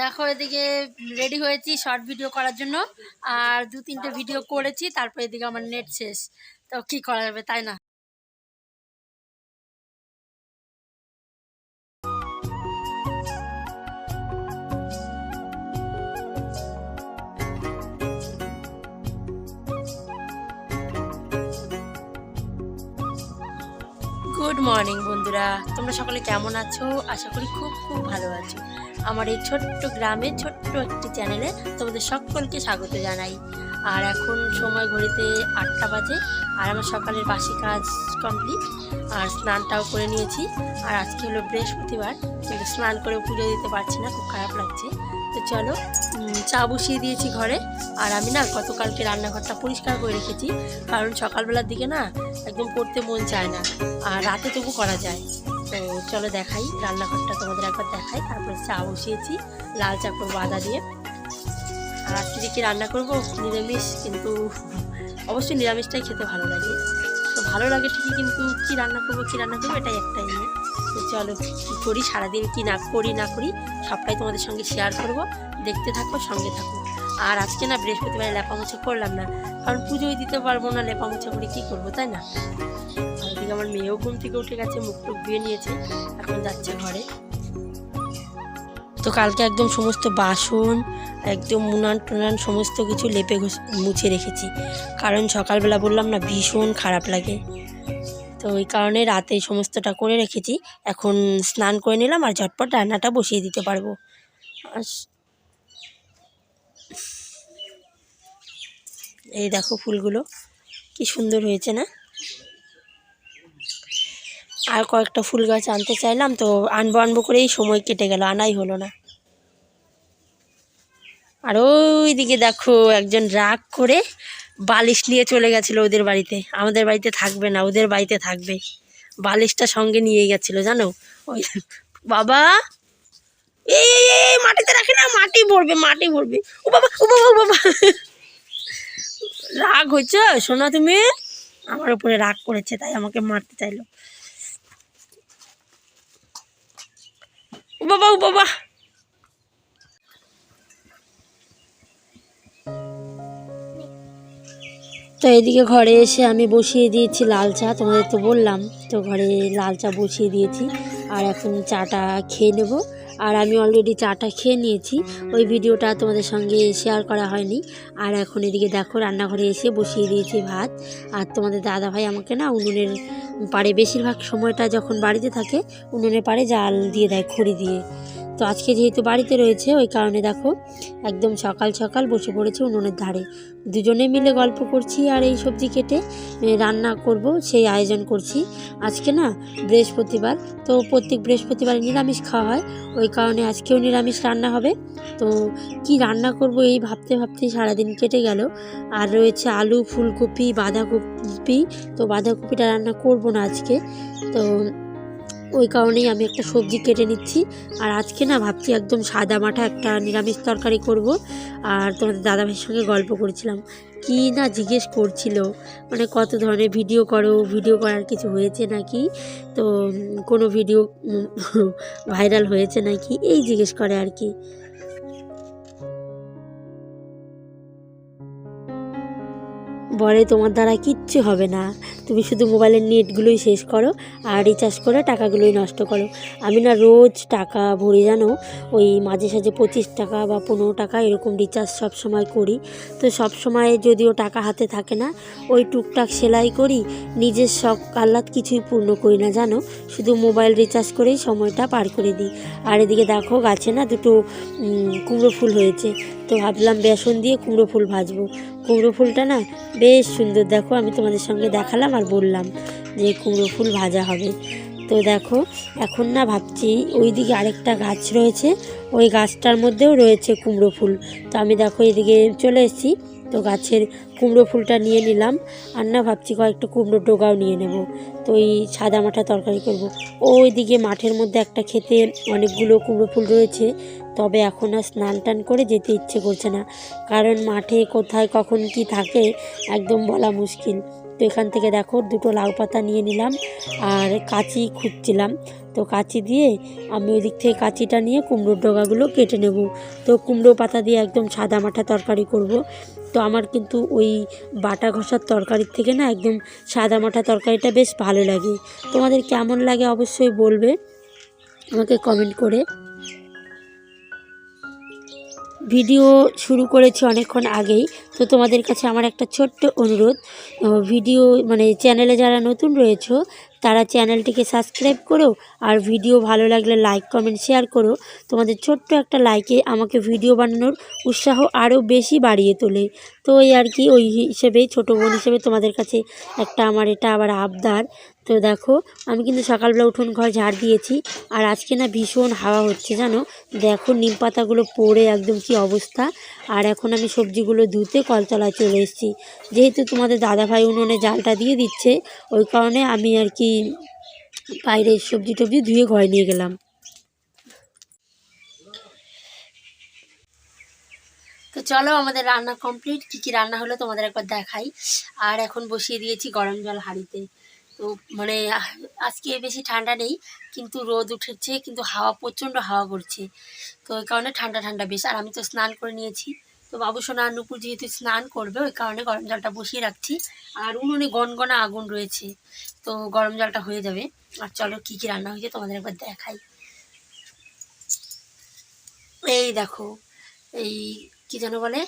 দেখো এদিকে রেডি হয়েছি শর্ট ভিডিও করার জন্য। আর দু তিনটে ভিডিও করেছি, তারপর এদিকে আমার নেট শেষ। তো কি করা যাবে, তাই না? গুড মর্নিং বন্ধুরা। তোমরা সকলে কেমন আছো? আশা করি খুব খুব ভালো আছো। আমার এই ছোট্ট গ্রামে ছোট্ট একটি চ্যানেলে তোমাদের সকলকে স্বাগত জানাই। আর এখন সময় ঘড়িতে আটটা বাজে, আর আমার সকালের বাসি কাজ কমপ্লিট আর স্নানটাও করে নিয়েছি। আর আজকে হলো বৃহস্পতিবার, কিন্তু স্নান করে পুজো দিতে পারছি না, খুব খারাপ লাগছে। তো চলো চা বসিয়ে দিয়েছি ঘরে। আর আমি না গতকালকে রান্নাঘরটা পরিষ্কার করে রেখেছি, কারণ সকালবেলার দিকে না একদম করতে মন চায় না, আর রাতে তবু করা যায়। তো চলো দেখাই, রান্নাঘরটা তোমাদের একবার দেখাই। তারপরে চা বসিয়েছি, লাল চা করব আদা দিয়ে। আর আজকে যে কি রান্না করব? নিরামিষ, কিন্তু অবশ্যই নিরামিষটাই খেতে ভালো লাগে। তো ভালো লাগে ঠিকই, কিন্তু কি রান্না করব, কী রান্না করব, এটাই একটাই নিয়ে। তো চলো, কী করি? সারাদিন কি না করি না করি, সবটাই তোমাদের সঙ্গে শেয়ার করব। দেখতে থাকো, সঙ্গে থাকো। আর আজকে না বৃহস্পতিবারে লেপা মোছা করলাম না, কারণ পুজোই দিতে পারব না, লেপা মোছা করে কী করব, তাই না? আমার মেয়েও ঘুম থেকে উঠে গেছে, মুখ টুক ধুয়ে নিয়েছে, এখন যাচ্ছে ঘরে। তো কালকে একদম সমস্ত বাসন, একদম মুনান টুনান সমস্ত কিছু লেপে মুছে রেখেছি। কারণ সকালবেলা বললাম না, ভীষণ খারাপ লাগে। তো ওই কারণে রাতে সমস্তটা করে রেখেছি। এখন স্নান করে নিলাম আর ঝটপট রান্নাটা বসিয়ে দিতে পারব। এই দেখো ফুলগুলো, কি সুন্দর হয়েছে না? আর কয়েকটা ফুল গাছ আনতে চাইলাম, তো আনব আনব করেই সময় কেটে গেল, আনাই হলো না। আর ওইদিকে দেখো, একজন রাগ করে বালিশ নিয়ে চলে গেছিল ওদের বাড়িতে। আমাদের বাড়িতে থাকবে না, ওদের বাড়িতে থাকবে। বালিশটা সঙ্গে নিয়ে গেছিল, জানো? ওই বাবা! এই মাটিতে রাখে না, মাটি ভরবে মাটি ভরবে। ও বাবা ও বাবা ও বাবা! রাগ হয়েছে, শোনা তুমি? আমার উপরে রাগ করেছে, তাই আমাকে মারতে চাইলো। ও বাবা ও বাবা তো এদিকে ঘরে এসে আমি বসিয়ে দিয়েছি লাল চা, তোমাদের তো বললাম। তো ঘরে লাল চা বসিয়ে দিয়েছি। আর এখন চাটা খেয়ে নেব। আর আমি অলরেডি চাটা খেয়ে নিয়েছি। ওই ভিডিওটা তোমাদের সঙ্গে শেয়ার করা হয়নি। আর এখন এদিকে দেখো, রান্নাঘরে এসে বসিয়ে দিয়েছি ভাত। আর তোমাদের দাদা ভাই আমাকে না উনুনের পাড়ে বেশিরভাগ সময়টা যখন বাড়িতে থাকে, উনুনের পাড়ে জাল দিয়ে দেয় খড়ি দিয়ে। তো আজকে যেহেতু বাড়িতে রয়েছে, ওই কারণে দেখো একদম সকাল সকাল বসে পড়েছে উনুনের ধারে। দুজনে মিলে গল্প করছি আর এই সবজি কেটে রান্না করব, সেই আয়োজন করছি। আজকে না বৃহস্পতিবার, তো প্রত্যেক বৃহস্পতিবার নিরামিষ খাওয়া হয়, ওই কারণে আজকেও নিরামিষ রান্না হবে। তো কি রান্না করব এই ভাবতে ভাবতেই সারাদিন কেটে গেল। আর রয়েছে আলু, ফুলকপি, বাঁধাকপি, তো বাঁধাকপিটা রান্না করব না আজকে। তো ওই কারণেই আমি একটা সবজি কেটে নিচ্ছি। আর আজকে না ভাবছি একদম সাদা মাঠা একটা নিরামিষ তরকারি করব। আর তোমাদের দাদাভাইয়ের সঙ্গে গল্প করেছিলাম। কি না জিজ্ঞেস করছিল? মানে কত ধরনের ভিডিও করো? ভিডিও করার কিছু হয়েছে নাকি? তো কোনো ভিডিও ভাইরাল হয়েছে নাকি? এই জিজ্ঞেস করে আর কি। বলে তোমার দ্বারা কিচ্ছু হবে না। তুমি শুধু মোবাইলের নেটগুলোই শেষ করো আর রিচার্জ করে টাকাগুলোই নষ্ট করো। আমি না রোজ টাকা ভরে, জানো? ওই মাঝে সাঝে পঁচিশ টাকা বা পনেরো টাকা এরকম রিচার্জ সব সময় করি। তো সব সময় যদিও টাকা হাতে থাকে না, ওই টুকটাক সেলাই করি, নিজের শখ আহ্লাদ কিছুই পূর্ণ করি না, জানো? শুধু মোবাইল রিচার্জ করেই সময়টা পার করে দিই। আর এদিকে দেখো, গাছে না দুটো কুমড়ো ফুল হয়েছে। তো ভাবলাম বেসন দিয়ে কুমড়ো ফুল ভাজবো। কুমড়ো ফুলটা না বেশ সুন্দর। দেখো, আমি তোমাদের সঙ্গে দেখালাম আর বললাম যে কুমড়ো ফুল ভাজা হবে। তো দেখো, এখন না ভাবছি ওই দিকে আরেকটা গাছ রয়েছে, ওই গাছটার মধ্যেও রয়েছে কুমড়ো ফুল। তো আমি দেখো এদিকে চলে এসেছি, তো গাছের কুমড়ো ফুলটা নিয়ে নিলাম, আর না ভাবছি কয়েকটা কুমড়ো ডোগাও নিয়ে নেব। তো এই সাদা মাঠা তরকারি করব। ওই দিকে মাঠের মধ্যে একটা খেতে অনেকগুলো কুমড়ো ফুল রয়েছে, তবে এখন আর স্নান টান করে যেতে ইচ্ছে করছে না। কারণ মাঠে কোথায় কখন কি থাকে একদম বলা মুশকিল। তো এখান থেকে দেখো দুটো লাউ পাতা নিয়ে নিলাম আর কাঁচি খুঁজছিলাম। তো কাঁচি দিয়ে আমি ওই দিক থেকে কাঁচিটা নিয়ে কুমড়োর ডগাগুলো কেটে নেব। তো কুমড়ো পাতা দিয়ে একদম সাদা মাঠা তরকারি করব। তো আমার কিন্তু ওই বাটা ঘষার তরকারির থেকে না একদম সাদা মাঠা তরকারিটা বেশ ভালো লাগে। তোমাদের কেমন লাগে অবশ্যই বলবে, আমাকে কমেন্ট করে। ভিডিও শুরু করেছি অনেকক্ষণ আগেই। তো তোমাদের কাছে আমার একটা ছোট্ট অনুরোধ ভিডিও মানে চ্যানেলে যারা নতুন রয়েছো, তারা চ্যানেলটিকে সাবস্ক্রাইব করো আর ভিডিও ভালো লাগলে লাইক কমেন্ট শেয়ার করো। তোমাদের ছোট্ট একটা লাইকে আমাকে ভিডিও বানানোর উৎসাহ আরও বেশি বাড়িয়ে তোলে। তো ওই আর কি, ওই হিসেবেই ছোটো বোন হিসেবে তোমাদের কাছে একটা আমার এটা আবার আবদার। তো দেখো, আমি কিন্তু সকালবেলা উঠোন ঘর ঝাড় দিয়েছি, আর আজকে না ভীষণ হাওয়া হচ্ছে, জানো? দেখো, নিম পাতাগুলো পড়ে একদম কি অবস্থা। আর এখন আমি সবজিগুলো ধুতে কলতলায় চলে এসেছি। যেহেতু তোমাদের দাদাভাই উনুনে জালটা দিয়ে দিচ্ছে, ওই কারণে আমি আর কি বাইরে সবজি টবজি ধুয়ে ঘরে নিয়ে গেলাম। তো চলো আমাদের রান্না কমপ্লিট। কী কী রান্না হলো তোমাদের একবার দেখাই। আর এখন বসিয়ে দিয়েছি গরম জল হাঁড়িতে। তো মানে আজকে বেশি ঠান্ডা নেই, কিন্তু রোদ উঠেছে, কিন্তু হাওয়া প্রচণ্ড হাওয়া করছে। তো ওই কারণে ঠান্ডা ঠান্ডা বেশ। আর আমি তো স্নান করে নিয়েছি। তো বাবু সোনা আর নুপুর যেহেতু স্নান করবে, ওই কারণে গরম জলটা বসিয়ে রাখছি। আর উনুনে গনগনা আগুন রয়েছে, তো গরম জলটা হয়ে যাবে। আর চলো কী কী রান্না হয়েছে তোমাদের একবার দেখাই। এই দেখো, এই কি যেন বলে,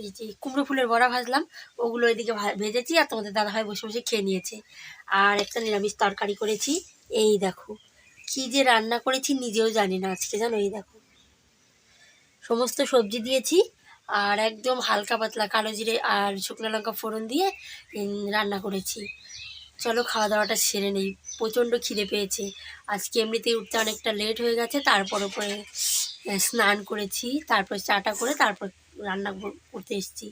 এই যে কুমড়ো ফুলের বড়া ভাজলাম, ওগুলো এদিকে ভেজেছি আর তোমাদের দাদাভাই বসে বসে খেয়ে নিয়েছে। আর একটা নিরামিষ তরকারি করেছি, এই দেখো, কি যে রান্না করেছি নিজেও জানি না আজকে, জানো এই দেখো। সমস্ত সবজি দিয়েছি আর একদম হালকা পাতলা কালো জিরে আর শুকনো লঙ্কা ফোড়ন দিয়ে রান্না করেছি। চলো খাওয়া দাওয়াটা সেরে নেই। প্রচণ্ড খিদে পেয়েছে। আজকে এমনিতেই উঠতে অনেকটা লেট হয়ে গেছে, তারপর ওপরে স্নান করেছি, তারপর চাটা করে তারপর রান্না করতে এসেছি।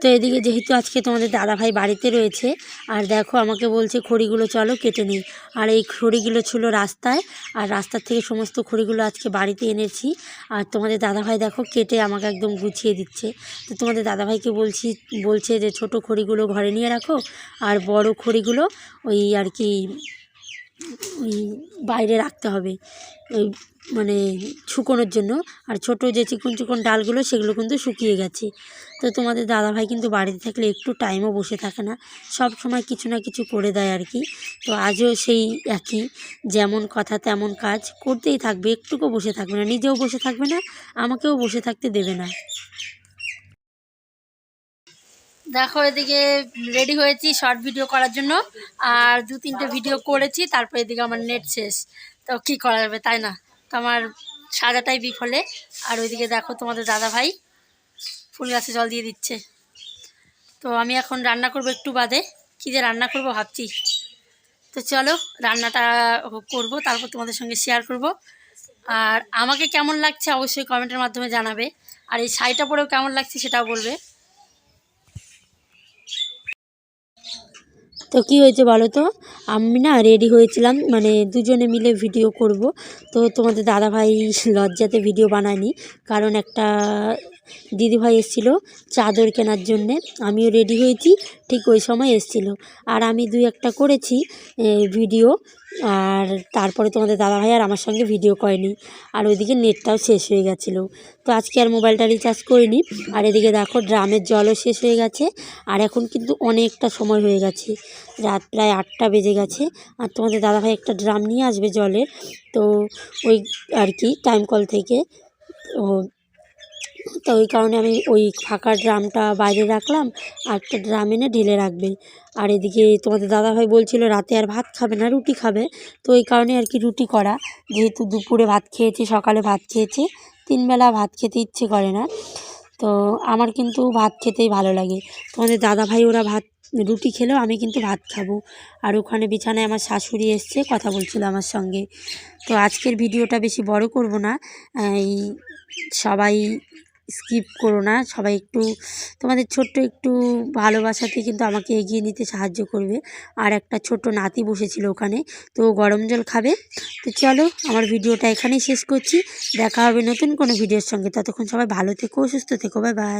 তো এদিকে যেহেতু আজকে তোমাদের দাদাভাই বাড়িতে রয়েছে, আর দেখো আমাকে বলছে খড়িগুলো চলো কেটে নিই। আর এই খড়িগুলো ছিল রাস্তায়, আর রাস্তার থেকে সমস্ত খড়িগুলো আজকে বাড়িতে এনেছি। আর তোমাদের দাদাভাই দেখো কেটে আমাকে একদম গুছিয়ে দিচ্ছে। তো তোমাদের দাদাভাইকে বলছি, বলছে যে ছোট খড়িগুলো ঘরে নিয়ে রাখো, আর বড় খড়িগুলো ওই আর কি বাইরে রাখতে হবে ওই মানে শুকোনোর জন্য। আর ছোট যে চিকন চিকন ডালগুলো, সেগুলো কিন্তু শুকিয়ে গেছে। তো তোমাদের দাদাভাই কিন্তু বাড়িতে থাকলে একটু টাইমও বসে থাকে না। সব সময় কিছু না কিছু করে দেয় আর কি। তো আজও সেই একই, যেমন কথা তেমন কাজ করতেই থাকবে, একটুকু বসে থাকবে না। নিজেও বসে থাকবে না, আমাকেও বসে থাকতে দেবে না। দেখো এদিকে রেডি হয়েছি শর্ট ভিডিও করার জন্য। আর দু তিনটে ভিডিও করেছি, তারপর এদিকে আমার নেট শেষ। তো কী করা যাবে, তাই না? তো আমার সাজাটাই বিফলে। আর ওইদিকে দেখো তোমাদের দাদা ভাই ফুল গাছে জল দিয়ে দিচ্ছে। তো আমি এখন রান্না করব একটু বাদে। কী যে রান্না করব ভাবছি। তো চলো, রান্নাটা করব, তারপর তোমাদের সঙ্গে শেয়ার করব। আর আমাকে কেমন লাগছে অবশ্যই কমেন্টের মাধ্যমে জানাবে। আর এই শাড়িটা পরেও কেমন লাগছে সেটাও বলবে। তো কি হয়েছে বলো তো? আমি না রেডি হয়েছিলাম মানে দুজনে মিলে ভিডিও করব। তো তোমাদের দাদা ভাই লজ্জাতে ভিডিও বানায়নি, কারণ একটা দিদিভাই এসেছিল চাদর কেনার জন্যে। আমিও রেডি হয়েছি, ঠিক ওই সময় এসেছিল। আর আমি দুই একটা করেছি ভিডিও। আর তারপরে তোমাদের দাদাভাই আর আমার সঙ্গে ভিডিও করেনি। আর ওইদিকে নেটটাও শেষ হয়ে গেছিল। তো আজকে আর মোবাইলটা রিচার্জ করিনি। আর এদিকে দেখো, ড্রামের জলও শেষ হয়ে গেছে। আর এখন কিন্তু অনেকটা সময় হয়ে গেছে। রাত প্রায় আটটা বেজে গেছে। আর তোমাদের দাদাভাই একটা ড্রাম নিয়ে আসবে জলের। তো ওই আর কি টাইম কল থেকে ও তো ওই কারণে আমি ওই ফাঁকা ড্রামটা বাইরে রাখলাম, আর একটা ড্রাম এনে ঢেলে রাখবে। আর এদিকে তোমাদের দাদাভাই বলছিল রাতে আর ভাত খাবে না, রুটি খাবে। তো ওই কারণে আর কি রুটি করা। যেহেতু দুপুরে ভাত খেয়েছে, সকালে ভাত খেয়েছে, তিনবেলা ভাত খেতে ইচ্ছে করে না। তো আমার কিন্তু ভাত খেতেই ভালো লাগে। তোমাদের দাদাভাই ওরা ভাত, রুটি খেলেও আমি কিন্তু ভাত খাব। আর ওখানে বিছানায় আমার শাশুড়ি এসছে, কথা বলছিল আমার সঙ্গে। তো আজকের ভিডিওটা বেশি বড় করব না। এই সবাই স্কিপ করো না। সবাই একটু, তোমাদের ছোট্ট একটু ভালোবাসাতে কিন্তু আমাকে এগিয়ে নিতে সাহায্য করবে। আর একটা ছোট নাতি বসেছিল ওখানে, তো গরম জল খাবে। তো চলো, আমার ভিডিওটা এখানেই শেষ করছি। দেখা হবে নতুন কোনো ভিডিওর সঙ্গে। ততক্ষণ সবাই ভালো থেকো, সুস্থ থেকো বাই বাই